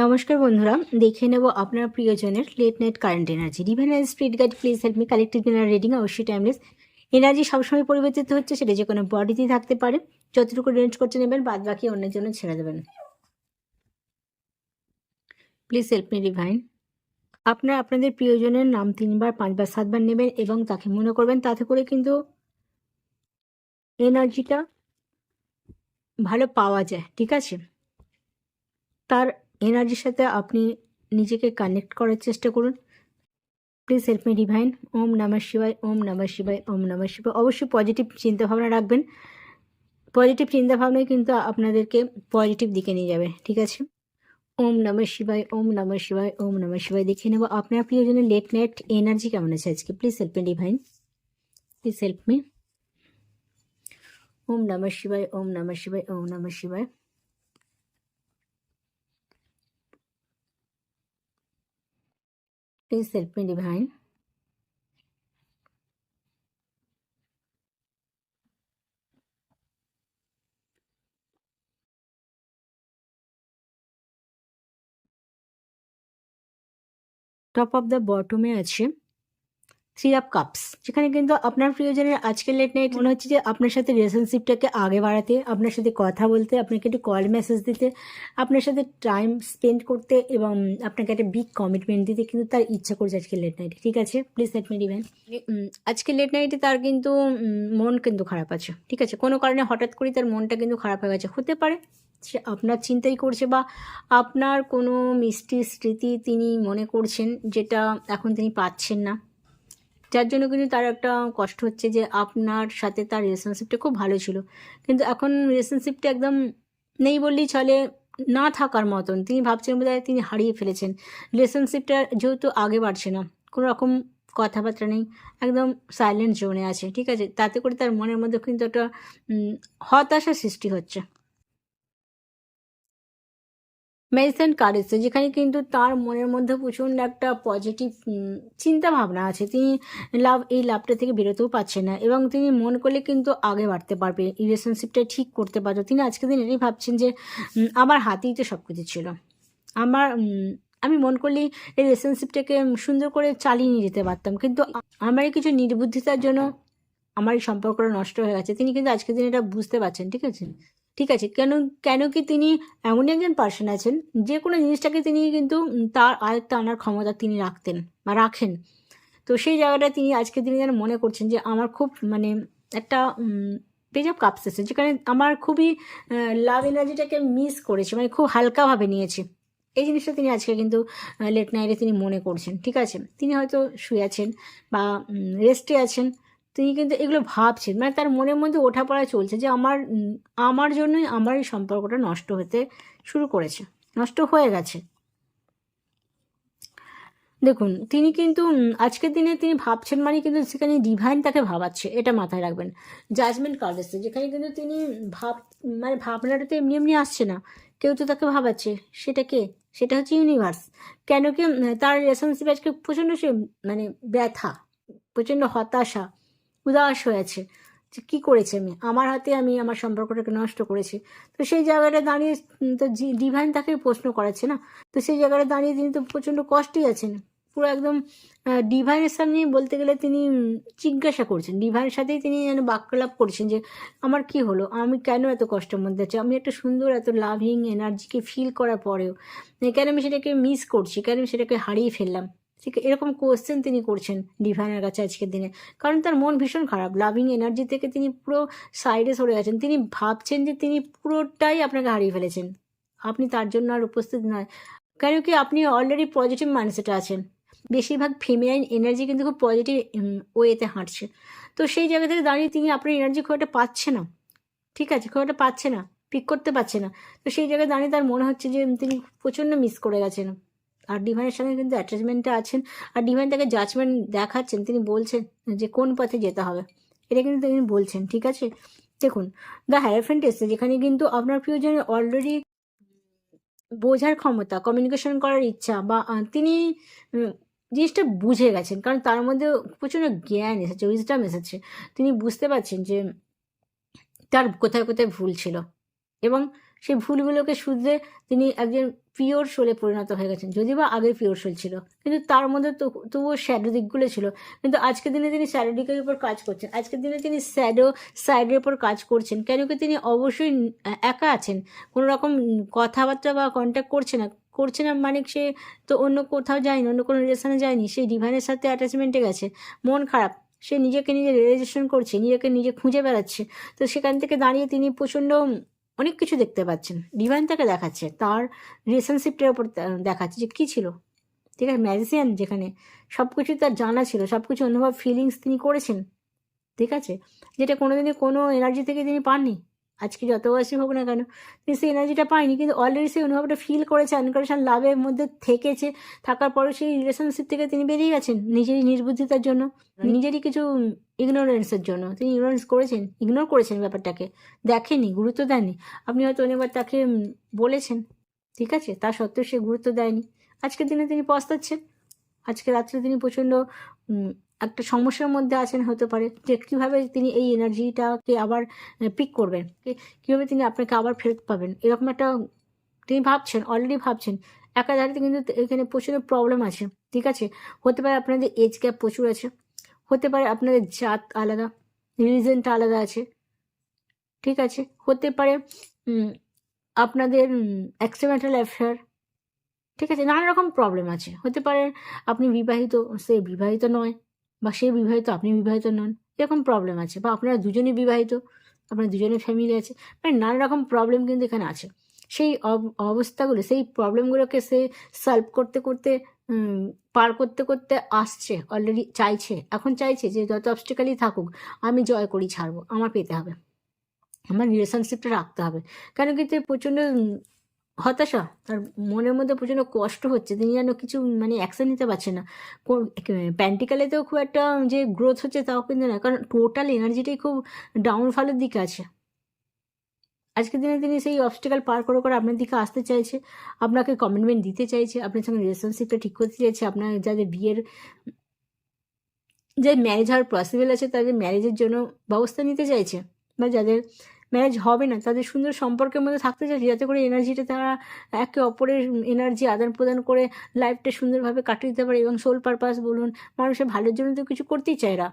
নমস্কার বন্ধুরা, দেখে নেব আপনার প্রিয়জনের late night current energy divine speed guide please help me collective এনার রিডিং অবশ্যই টাইমলেস এনার্জি সবসময় পরিবর্তিত হচ্ছে, সেটা যে কোনো বডিতেই থাকতে পারে। যতটুকু রেঞ্জ করতে নেবেন বাদ বাকি অন্যের জন্য ছেড়ে দেবেন। প্লিজ হেল্প মি ডিভাইন আপনারা আপনাদের প্রিয়জনের নাম তিনবার, পাঁচবার, সাতবার নেবেন এবং তাকে মনে করবেন, তাতে করে কিন্তু এনার্জিটা ভালো পাওয়া যায়, ঠিক আছে? তার এনার্জির সাথে আপনি নিজেকে কানেক্ট করার চেষ্টা করুন। প্লিজ হেল্প মি ডিভাইন ওম নমঃ শিবায়, ওম নমঃ শিবায়, ওম নমঃ শিবায়। অবশ্যই পজিটিভ চিন্তাভাবনা রাখবেন। পজিটিভ চিন্তাভাবনাই কিন্তু আপনাদেরকে পজিটিভ দিকে নিয়ে যাবে, ঠিক আছে? ওম নমঃ শিবায়, ওম নমঃ শিবায়, ওম নমঃ শিবায় দেখে নেব। আপনার প্রিয়জনের লেট নাইট এনার্জি কেমন আছে আজকে? Please help me divine please help me ওম নমঃ শিবায়, ওম নমঃ শিবায়, ওম নমঃ শিবায়। Please help me, Divine. Top of the বটমে আছে থ্রি অফ কাপস যেখানে কিন্তু আপনার প্রিয়জনের আজকের লেট নাইট মনে হচ্ছে যে আপনার সাথে রিলেশনশিপটাকে আগে বাড়াতে, আপনার সাথে কথা বলতে, আপনাকে একটু কল মেসেজ দিতে, আপনার সাথে টাইম স্পেন্ড করতে এবং আপনাকে একটা বিগ কমিটমেন্ট দিতে কিন্তু তার ইচ্ছা করছে আজকে লেট নাইটে ঠিক আছে? প্লিজ লেট মি ডিভেন আজকে লেট নাইটে তার কিন্তু মন কিন্তু খারাপ আছে, ঠিক আছে? কোনো কারণে হঠাৎ করে তার মনটা কিন্তু খারাপ হয়ে গেছে, হতে পারে সে আপনার চিন্তাই করছে বা আপনার কোনো মিষ্টি স্মৃতি তিনি মনে করছেন যেটা এখন তিনি পাচ্ছেন না। যার জন্য কিন্তু তার একটা কষ্ট হচ্ছে যে আপনার সাথে তার রিলেশনশিপটা খুব ভালো ছিল। কিন্তু এখন রিলেশনশিপটা একদম নেই বললেই চলে, না থাকার মতন। তিনি ভাবছেন বোধহয় তিনি হারিয়ে ফেলেছেন। রিলেশনশিপটা যেহেতু আগে বাড়ছে না, কোনো রকম কথাবার্তা নেই, একদম সাইলেন্ট জোনে আছে, ঠিক আছে? তাতে করে তার মনের মধ্যে কিন্তু একটা হতাশা সৃষ্টি হচ্ছে। মেডিসিন এসছে যেখানে কিন্তু তার মনের মধ্যে প্রচণ্ড একটা পজিটিভ চিন্তা ভাবনা আছে। তিনি লাভ, এই লাভটা থেকে বেরোতেও পারছেন না এবং তিনি মন করলে কিন্তু আগে বাড়তে পারবে রিলেশনশিপটা ঠিক করতে পারবে। তিনি আজকে দিন এটাই ভাবছেন যে আমার হাতেই তো সব কিছু ছিল। আমার আমি মন করলেই এই রিলেশনশিপটাকে সুন্দর করে চালিয়ে নিয়ে যেতে পারতাম। কিন্তু আমার কিছু নির্বুদ্ধিতার জন্য আমার এই সম্পর্কটা নষ্ট হয়ে গেছে। তিনি কিন্তু আজকের দিন এটা বুঝতে পারছেন, ঠিক আছে? ঠিক আছে, কেন কেন কি তিনি এমনই একজন পার্সন আছেন? যে কোনো জিনিসটাকে তিনি কিন্তু তার আয়ত্তে আনার ক্ষমতা তিনি রাখতেন বা রাখেন। তো সেই জায়গাটা তিনি আজকে তিনি যেন মনে করছেন যে আমার খুব মানে একটা পেজ অফ কাপস যেখানে আমার খুবই লাভ এনার্জিটাকে মিস করেছে মানে খুব হালকাভাবে নিয়েছে। এই জিনিসটা তিনি আজকে কিন্তু লেট নাইটে তিনি মনে করছেন, ঠিক আছে? তিনি হয়তো শুয়ে আছেন বা রেস্টে আছেন। তিনি কিন্তু এগুলো ভাবছেন। মানে তার মনের মধ্যে ওঠাপড়া চলছে যে আমার আমার জন্যই আমার এই সম্পর্কটা নষ্ট হতে শুরু করেছে। নষ্ট হয়ে গেছে। দেখুন, তিনি কিন্তু আজকের দিনে তিনি ভাবছেন মানে কিন্তু সেখানে ডিভাইন তাকে ভাবাচ্ছে, এটা মাথায় রাখবেন। জাজমেন্ট কার্ড এসছে, যেখানে কিন্তু তিনি ভাব মানে ভাবনাটা তো এমনি এমনি আসছে না। কেউ তো তাকে ভাবাচ্ছে, সেটা কে? সেটা হচ্ছে ইউনিভার্স কেন কি তার রিলেশনশিপ আজকে প্রচণ্ড সে মানে ব্যথা, প্রচণ্ড হতাশা উদাস হয়েছে যে কী করেছে আমি আমার হাতে আমি আমার সম্পর্কটাকে নষ্ট করেছি। তো সেই জায়গাটা দাঁড়িয়ে তো ডিভাইন তাকে প্রশ্ন করাচ্ছে না। তো সেই জায়গাটা দাঁড়িয়ে তিনি তো প্রচণ্ড কষ্টই আছেন। পুরো একদম ডিভাইনের সামনে বলতে গেলে তিনি জিজ্ঞাসা করছেন। ডিভাইনের সাথেই তিনি যেন বাক্যলাপ করছেন যে, আমার কি হলো? আমি কেন এত কষ্টের মধ্যে আছি? আমি একটা সুন্দর এত লাভিং এনার্জিকে ফিল করার পরেও, কেন আমি সেটাকে মিস করছি? কেন আমি সেটাকে হারিয়ে ফেললাম? ঠিক এরকম কোয়েশ্চেন তিনি করছেন ডিভাইনের কাছে আজকের দিনে। কারণ তার মন ভীষণ খারাপ লাভিং এনার্জি থেকে তিনি পুরো সাইডে সরে গেছেন তিনি ভাবছেন যে তিনি পুরোটাই আপনাকে হারিয়ে ফেলেছেন। আপনি তার জন্য আর উপস্থিত নয়। কেন কি আপনি অলরেডি পজিটিভ মাইন্ডসেটে আছেন। বেশিরভাগ ফিমেলাইন এনার্জি কিন্তু খুব পজিটিভ ওয়েতে হাঁটছে। তো সেই জায়গা থেকে দাঁড়িয়ে তিনি আপনার এনার্জি খুব একটা পাচ্ছে না। ঠিক আছে, খুব একটা পাচ্ছে না পিক করতে পারছে না। তো সেই জায়গায় দাঁড়িয়ে তার মনে হচ্ছে যে তিনি প্রচণ্ড মিস করে গেছেন। আর ডিভাইনের সঙ্গে কিন্তু অ্যাটাচমেন্টে আছেন। আর ডিভাইন তাকে জাজমেন্ট দেখাচ্ছেন। তিনি বলছেন যে কোন পথে যেতে হবে। এটা কিন্তু তিনি বলছেন, ঠিক আছে? দেখুন দ্য হ্যারাফেন্ট এসছে যেখানে কিন্তু আপনার প্রিয়জনের অলরেডি বোঝার ক্ষমতা কমিউনিকেশন করার ইচ্ছা বা তিনি জিনিসটা বুঝে গেছেন। কারণ তার মধ্যে প্রচণ্ড জ্ঞান এসেছে উইজডাম এসেছে। তিনি বুঝতে পারছেন যে তার কোথায় কোথায় ভুল ছিল। এবং সেই ভুলগুলোকে শুধরে তিনি একজন পিওর শোলে পরিণত হয়ে গেছেন যদি বা আগে পিওর শোল ছিল, কিন্তু তার মধ্যে তবুও শ্যাডো দিকগুলো ছিল। কিন্তু আজকের দিনে তিনি শ্যাডো দিকের উপর কাজ করছেন। আজকের দিনে তিনি শ্যাডো সাইডের উপর কাজ করছেন, কেন কি তিনি অবশ্যই একা আছেন? কোনো রকম কথাবার্তা বা কন্ট্যাক্ট করছে না। করছে না মানে সে তো অন্য কোথাও যায়নি, অন্য কোনো রিলেশনে যায়নি সেই ডিভাইনের সাথে অ্যাটাচমেন্টে গেছে, মন খারাপ। সে নিজেকে নিজে রিয়েলাইজেশন করছে, নিজেকে নিজে খুঁজে বেড়াচ্ছে। তো সেখান থেকে দাঁড়িয়ে তিনি প্রচণ্ড অনেক কিছু দেখতে পাচ্ছেন। ডিভাইন তাকে দেখাচ্ছে। তার রিলেশনশিপটার ওপর দেখাচ্ছে যে কী ছিল। ঠিক আছে? ম্যাজিসিয়ান যেখানে সব কিছু তার জানা ছিল সব কিছু অনুভব ফিলিংস তিনি করেছেন। ঠিক আছে? যেটা কোনোদিনই কোনো এনার্জি থেকে তিনি পাননি। আজকে যত বয়সী হোক না কেন তিনি সেই এনার্জিটা পায়নি কিন্তু অলরেডি সেই অনুভবটা ফিল করেছে আনকন্ডিশন লাভের মধ্যে থেকেছে থাকার পরে সেই রিলেশনশিপ থেকে তিনি বেরিয়ে গেছেন নিজেরই নির্বুদ্ধিতার জন্য নিজেরই কিছু ইগনোরেন্সের জন্য। তিনি ইগনোরেন্স করেছেন ইগনোর করেছেন ব্যাপারটাকে দেখেনি গুরুত্ব দেননি। আপনি হয়তো অনেকবার তাকে বলেছেন ঠিক আছে? তা সত্ত্বেও সে গুরুত্ব দেয়নি। আজকের দিনে তিনি পস্তাচ্ছেন আজকে রাত্রে তিনি প্রচণ্ড একটা সমস্যার মধ্যে আছেন হতে পারে যে কীভাবে তিনি এই এনার্জিটাকে আবার পিক করবেন কীভাবে তিনি আপনাকে আবার ফেরত পাবেন, এরকম একটা তিনি ভাবছেন অলরেডি ভাবছেন। একা একাধারিতে কিন্তু এখানে প্রচুর প্রবলেম আছে, ঠিক আছে? হতে পারে আপনাদের এজ গ্যাপ প্রচুর আছে, হতে পারে আপনাদের জাত আলাদা রিলিজনটা আলাদা আছে, ঠিক আছে? হতে পারে আপনাদের অ্যাক্সিডেন্টাল অ্যাফেয়ার ঠিক আছে? নানা রকম প্রবলেম আছে। হতে পারে আপনি বিবাহিত, সে বিবাহিত নয় বা সে বিবাহিত, আপনি বিবাহিত নন, এরকম প্রবলেম আছে বা আপনারা দুজনেই বিবাহিত, আপনার দুজনের ফ্যামিলি আছে মানে নানা রকম প্রবলেম কিন্তু এখানে আছে। সেই অব- অবস্থাগুলো, সেই প্রবলেমগুলোকে সে সলভ করতে করতে পার করতে করতে আসছে অলরেডি চাইছে, এখন চাইছে যে যত অবস্টিকালই থাকুক, আমি জয় করি, ছাড়বো, আমার পেতে হবে। আমার রিলেশনশিপটা রাখতে হবে। কেন কি তে প্রচণ্ড হতাশা। তার মনের মধ্যে প্রচণ্ড কষ্ট হচ্ছে। তিনি যেন কিছু মানে অ্যাকশন নিতে পারছে না। প্যান্টিকালেতেও খুব একটা যে গ্রোথ হচ্ছে তাও কিন্তু না। কারণ টোটাল এনার্জিটাই খুব ডাউনফলের দিকে আছে। আজকের দিনে তিনি সেই অবস্টিকাল পার করে করে আপনার দিকে আসতে চাইছে। আপনাকে কমিটমেন্ট দিতে চাইছে। আপনার সঙ্গে রিলেশনশিপটা ঠিক করতে চাইছে। আপনার যাদের বিয়ের, যে ম্যারেজ হওয়ার পসিবল আছে, তাদের ম্যারেজের জন্য ব্যবস্থা নিতে চাইছে। বা যাদের ম্যারেজ হবে না। তাদের সুন্দর সম্পর্কের মধ্যে থাকতে চাইছে যাতে করে এনার্জিটা তারা একে অপরের এনার্জি আদান প্রদান করে লাইফটা সুন্দরভাবে কাটিয়ে দিতে পারে এবং সোল পারপাস বলুন, মানুষের ভালোর জন্য তো কিছু করতেই চায় এরা।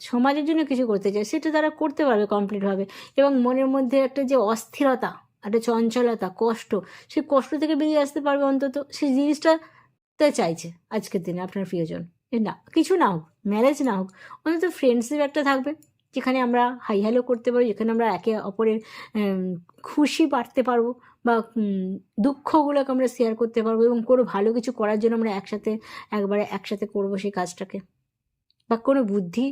সমাজের জন্য কিছু করতে চায়, সেটা তারা করতে পারবে কমপ্লিটভাবে এবং মনের মধ্যে একটা যে অস্থিরতা, একটা চঞ্চলতা, কষ্ট, সেই কষ্ট থেকে বেরিয়ে আসতে পারবে অন্তত, সেই জিনিসটা তা চাইছে আজকের দিনে আপনার প্রিয়জন। না, কিছু না হোক ম্যারেজ না হোক, অন্তত ফ্রেন্ডশিপ একটা থাকবে। যেখানে আমরা হাই হ্যালো করতে পারব, যেখানে আমরা একে অপরের খুশি বাড়তে পারব বা দুঃখগুলোকে আমরা শেয়ার করতে পারব এবং কোনো ভালো কিছু করার জন্য আমরা একসাথে, একবারে একসাথে করব সেই কাজটাকে। বা কোনো বুদ্ধি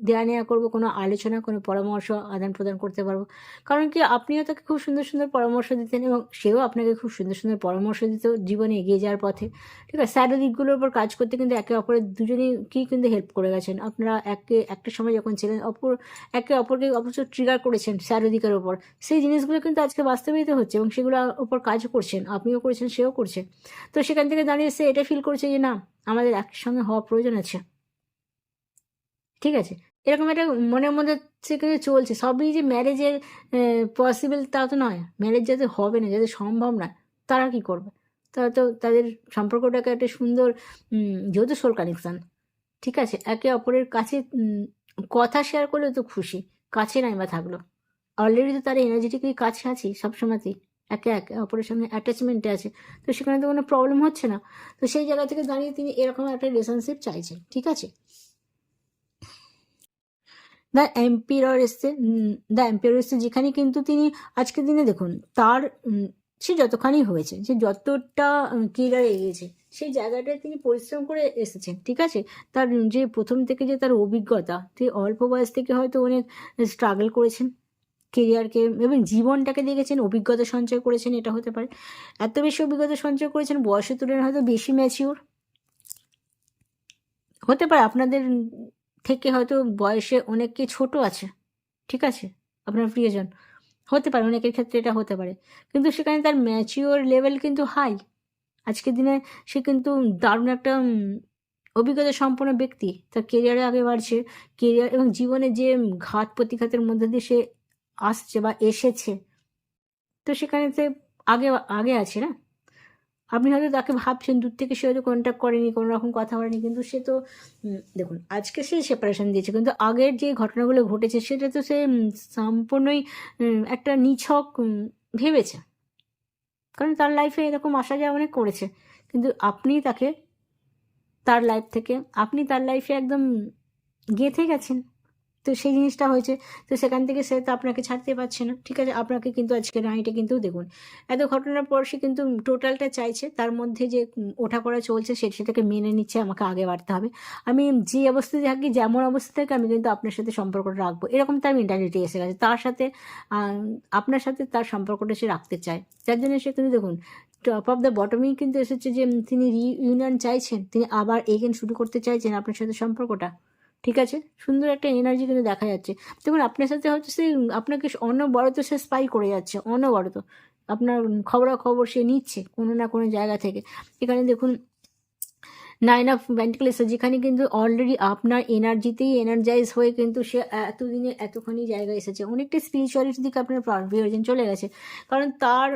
দেওয়া নেওয়া করব, কোনো আলোচনা, কোনো পরামর্শ আদান প্রদান করতে পারব। কারণ কি, আপনিও তাকে খুব সুন্দর সুন্দর পরামর্শ দিতেন এবং সেও আপনাকে খুব সুন্দর সুন্দর পরামর্শ দিত জীবনে এগিয়ে যাওয়ার পথে। ঠিক আছে স্যাড দিকগুলোর উপর কাজ করতে কিন্তু একে অপরের দুজনেই কি কিন্তু হেল্প করে গেছেন। আপনারা একে, একটা সময় যখন ছিলেন, অপর, একে অপরকে অবশ্য ট্রিগার করেছেন স্যাড দিকের ওপর সেই জিনিসগুলো কিন্তু আজকে বাস্তবায়িত হচ্ছে এবং সেগুলোর উপর কাজ করছেন, আপনিও করছেন, সেও করছে। তো সেখান থেকে দাঁড়িয়ে সে এটা ফিল করছে যে, না, আমাদের একসঙ্গে হওয়া প্রয়োজন আছে। ঠিক আছে? এরকম একটা মনের মধ্যে সে কিন্তু চলছে। সবই যে ম্যারেজের পসিবল তা তো নয়। ম্যারেজ যাতে হবে না, যাতে সম্ভব না, তারা কি করবে? তারা তো তাদের সম্পর্কটাকে একটা সুন্দর যেহেতু সোল কানেকশান ঠিক আছে? একে অপরের কাছে কথা শেয়ার করলে তো খুশি, কাছে নাই বা থাকল। অলরেডি তো তারা এনার্জেটিকলি কাছে আছি, সবসময়তেই। একে একে অপরের সঙ্গে অ্যাটাচমেন্টে আছে, তো সেখানে তো কোনো প্রবলেম হচ্ছে না। তো সেই জায়গা থেকে দাঁড়িয়ে তিনি এরকম একটা রিলেশনশিপ চাইছেন, ঠিক আছে? দ্য এম্পিরর এসছে দ্য এম্পিরর এসছে যেখানে কিন্তু তিনি আজকের দিনে দেখুন, তার সে যতখানি হয়েছে যে যতটা কেরিয়ার এগিয়েছে, সেই জায়গাটায় তিনি পরিশ্রম করে এসেছেন, ঠিক আছে? তার, যে প্রথম থেকে যে তার অভিজ্ঞতা তিনি অল্প বয়স থেকে হয়তো অনেক স্ট্রাগল করেছেন কেরিয়ারকে এবং জীবনটাকে দেখেছেন, অভিজ্ঞতা সঞ্চয় করেছেন, এটা হতে পারে। এত বেশি অভিজ্ঞতা সঞ্চয় করেছেন, বয়সের তুলনায় হয়তো বেশি ম্যাচিওর হতে পারে, আপনাদের থেকে হয়তো বয়সে অনেকে ছোট আছে, ঠিক আছে? আপনার প্রিয়জন। হতে পারে, অনেকের ক্ষেত্রে এটা হতে পারে। কিন্তু সেখানে তার ম্যাচিওর লেভেল কিন্তু হাই আজকের দিনে সে কিন্তু দারুণ একটা অভিজ্ঞতা সম্পন্ন ব্যক্তি। তার কেরিয়ারে আগে বাড়ছে। কেরিয়ার এবং জীবনে যে ঘাত প্রতিঘাতের মধ্যে দিয়ে সে আসছে বা এসেছে, তো সেখানে সে আগে আগে আছে না? আপনি হয়তো তাকে ভাবছেন, দূর থেকে সে হয়তো কন্ট্যাক্ট করেনি কোনো রকম কথা বলেনি। কিন্তু সে তো দেখুন, আজকে সে সেপারেশন দিয়েছে, কিন্তু আগের যে ঘটনাগুলো ঘটেছে, সেটা তো সে সম্পূর্ণই একটা নিছক ভেবেছে। কারণ তার লাইফে এরকম আসা যাওয়া অনেক করেছে। কিন্তু আপনি তাকে, তার লাইফ থেকে, আপনি তার লাইফে একদম, গেঁথে গেছেন। তো সেই জিনিসটা হয়েছে। তো সেখান থেকে সে তো আপনাকে ছাড়তে পারছে না। ঠিক আছে, আপনাকে কিন্তু আজকে রানিটা কিন্তু দেখুন। এত ঘটনার পর সে কিন্তু টোটালটা চাইছে, তার মধ্যে যে ওঠা করা চলছে সে, সেটাকে মেনে নিচ্ছে, আমাকে আগে বাড়তে হবে। আমি যে অবস্থাতে থাকি, যেমন অবস্থা থাকি, আমি কিন্তু আপনার সাথে সম্পর্কটা রাখব। এরকম তার মেন্টালিটি এসে গেছে। তার সাথে আপনার সাথে তার সম্পর্কটা সে রাখতে চায়। যার জন্য সে কিন্তু দেখুন টপ অফ দ্য বটমেই কিন্তু এসেছে যে তিনি রিইউনিয়ন চাইছেন, তিনি আবার এগেন শুরু করতে চাইছেন আপনার সাথে সম্পর্কটা। ঠিক আছে? সুন্দর একটা এনার্জি কিন্তু দেখা যাচ্ছে। দেখুন, আপনার সাথে হয়তো সে আপনাকে অনবরত সে স্পাই করে যাচ্ছে, অনবরত। আপনার খবরাখবর সে নিচ্ছে কোনো না কোনো জায়গা থেকে। এখানে দেখুন নাইন অফ ভেন্টিক্লেস যেখানে কিন্তু অলরেডি আপনার এনার্জিতেই এনার্জাইজ হয়ে কিন্তু সে এতদিনে এতখানি জায়গায় এসেছে। অনেকটা স্পিরিচুয়ালিটির দিকে আপনার প্রিয়জন চলে গেছে। কারণ তার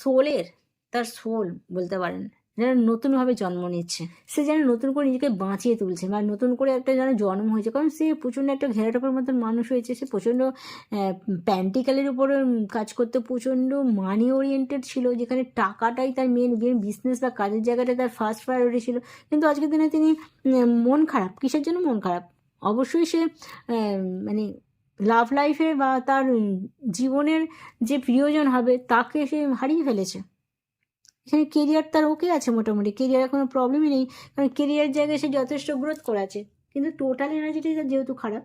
সোলের তার সোল বলতে পারেন। যেন নতুনভাবে জন্ম নিচ্ছে। সে যেন নতুন করে নিজেকে বাঁচিয়ে তুলছে মানে নতুন করে একটা যেন জন্ম হয়েছে। কারণ সে প্রচণ্ড একটা ঘেরাটোপের মতন মানুষ হয়েছে। সে প্রচণ্ড প্যান্টিক্যালের উপরে কাজ করতে। প্রচণ্ড মানি ওরিয়েন্টেড ছিল, যেখানে টাকাটাই তার মেন মেন বিজনেস বা কাজের জায়গাটা তার ফার্স্ট প্রায়োরিটি ছিল। কিন্তু আজকের দিনে তিনি মন খারাপ। কিসের জন্য মন খারাপ? অবশ্যই সে মানে লাভ লাইফে বা তার জীবনের যে প্রিয়জন হবে, তাকে সে হারিয়ে ফেলেছে। এখানে কেরিয়ার তার ওকে আছে মোটামুটি। কেরিয়ারের কোনো প্রবলেমই নেই, কারণ কেরিয়ার জায়গায় সে যথেষ্ট গ্রোথ করেছে কিন্তু টোটাল এনার্জিটি যেহেতু খারাপ,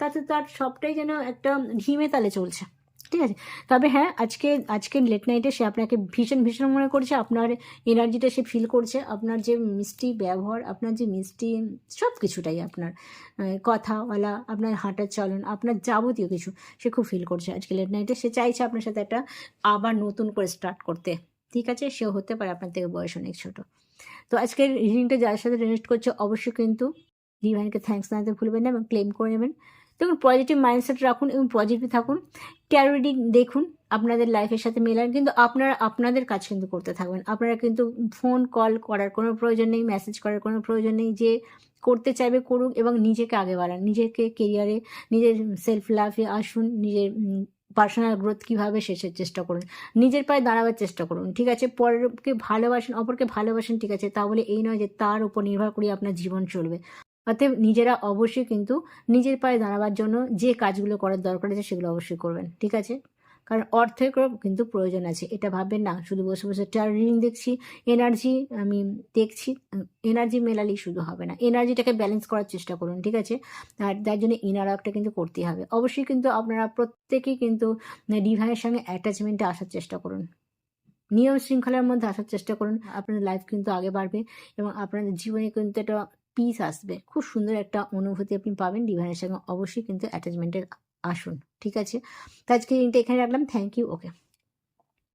তাতে তার সবটাই যেন একটা ঢিমে তালে চলছে। ঠিক আছে? তবে হ্যাঁ আজকে আজকে লেট নাইটে সে আপনাকে ভীষণ ভীষণ মনে করছে, আপনার এনার্জিটা সে ফিল করছে, আপনার যে মিষ্টি ব্যবহার, আপনার যে মিষ্টি সব কিছুটাই আপনার কথা বলা আপনার হাঁটার চলন, আপনার যাবতীয় কিছু সে খুব ফিল করছে। আজকে লেট নাইটে সে চাইছে আপনার সাথে একটা আবার নতুন করে স্টার্ট করতে। ঠিক আছে, সেও হতে পারে আপনার থেকে বয়স অনেক ছোট। তো আজকের রিডিংটা যার সাথে রেজিস্ট করছে, অবশ্যই কিন্তু ডিভাইনকে থ্যাঙ্কস জানাতে ভুলবেন না এবং ক্লেম করে নেবেন। দেখুন পজিটিভ মাইন্ডসেট রাখুন এবং পজিটিভ থাকুন। ট্যারো রিডিং দেখুন, আপনাদের লাইফের সাথে মেলান কিন্তু আপনারা, আপনাদের কাজ কিন্তু করতে থাকবেন। আপনারা কিন্তু ফোন কল করার কোনো প্রয়োজন নেই মেসেজ করার কোনো প্রয়োজন নেই যে করতে চাইবে করুক এবং নিজেকে আগে বাড়ান। নিজেকে কেরিয়ারে নিজের সেলফ লাইফে আসুন, নিজের পার্সোনাল গ্রোথ কীভাবে শেষের চেষ্টা করুন? নিজের পায়ে দাঁড়াবার চেষ্টা করুন, ঠিক আছে? পরকে ভালোবাসেন, অপরকে ভালোবাসেন, ঠিক আছে? তা বলে এই নয় যে তার উপর নির্ভর করে আপনার জীবন চলবে। অতএব নিজেরা অবশ্যই কিন্তু নিজের পায়ে দাঁড়াবার জন্য যে কাজগুলো করার দরকার আছে সেগুলো অবশ্যই করবেন, ঠিক আছে? কারণ অর্থেরও কিন্তু প্রয়োজন আছে। এটা ভাববেন না, শুধু বসে বসে টার্নিং দেখছি এনার্জি আমি দেখছি এনার্জি মেলালেই শুধু হবে না। এনার্জিটাকে ব্যালেন্স করার চেষ্টা করুন, ঠিক আছে? আর তার জন্য ইনার ওয়ার্কটা কিন্তু করতেই হবে। অবশ্যই কিন্তু আপনারা প্রত্যেকেই কিন্তু ডিভাইনের সঙ্গে অ্যাটাচমেন্টে আসার চেষ্টা করুন। নিয়ম শৃঙ্খলার মধ্যে আসার চেষ্টা করুন। আপনার লাইফ কিন্তু আগে বাড়বে এবং আপনাদের জীবনে কিন্তু একটা পিস আসবে। খুব সুন্দর একটা অনুভূতি আপনি পাবেন ডিভাইনের সঙ্গে। অবশ্যই কিন্তু অ্যাটাচমেন্টের আসুন ঠিক আছে? তো আজকে এখানে রাখলাম। Thank you okay